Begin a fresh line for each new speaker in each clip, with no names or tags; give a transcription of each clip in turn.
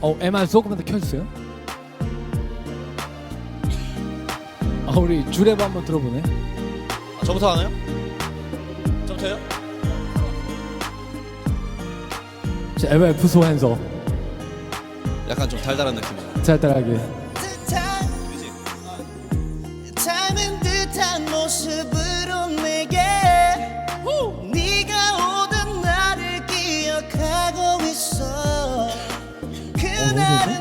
어 MR 조금만 더 켜주세요. 아 우리 주랩 한번 들어보네.
아, 저부터 하나요? 저부터요?
자, MR 부소 핸서
약간 좀 달달한 느낌이에요.
짤짤하게.
그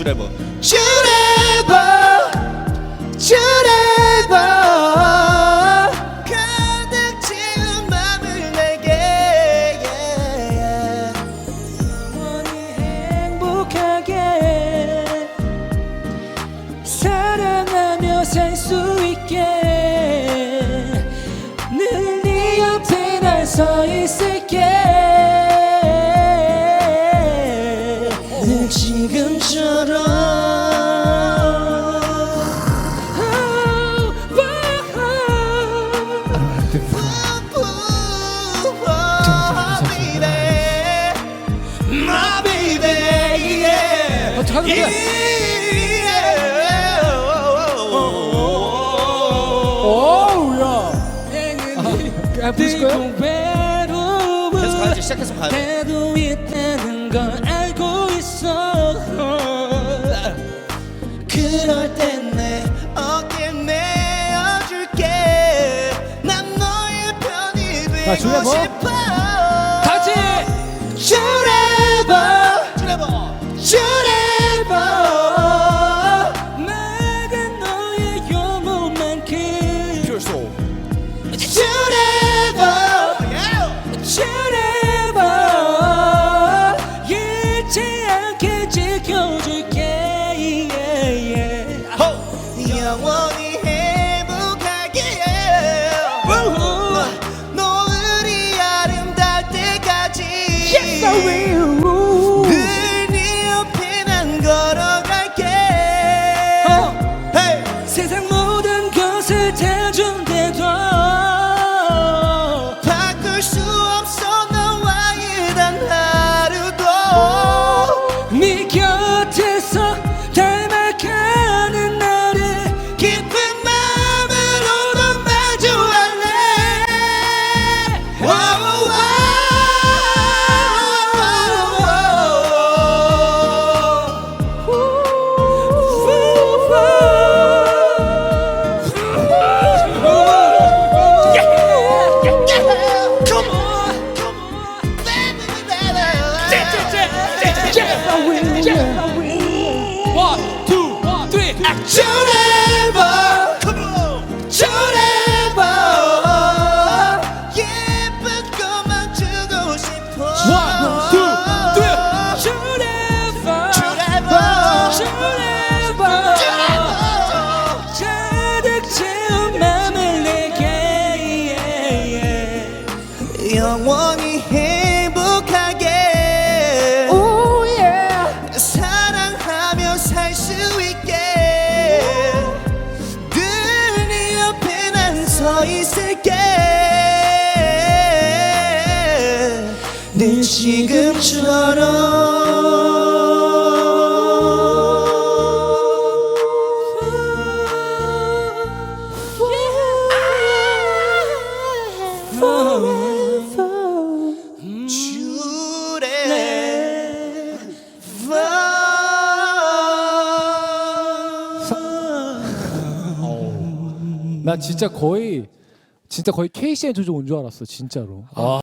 주레버. 주레버.
주레버. 가득 채운 맘을 내게.
영원히 행복하게. 사랑하며 살 수 있게. 늘 네 옆에 날 서 있을게
지금처럼.
어. 아?
계속 가야지 시작해서 가야
그럴 땐 내 어깨 내어줄게 난 너의 편이
자,
되고. 싶어 영원히 행복하게 노을이 아름다울 때까지 늘 주 있을게. 늘 지금처럼
나 진짜 거의 진짜 거의 KCN 조종 온줄 알았어 진짜로. 아.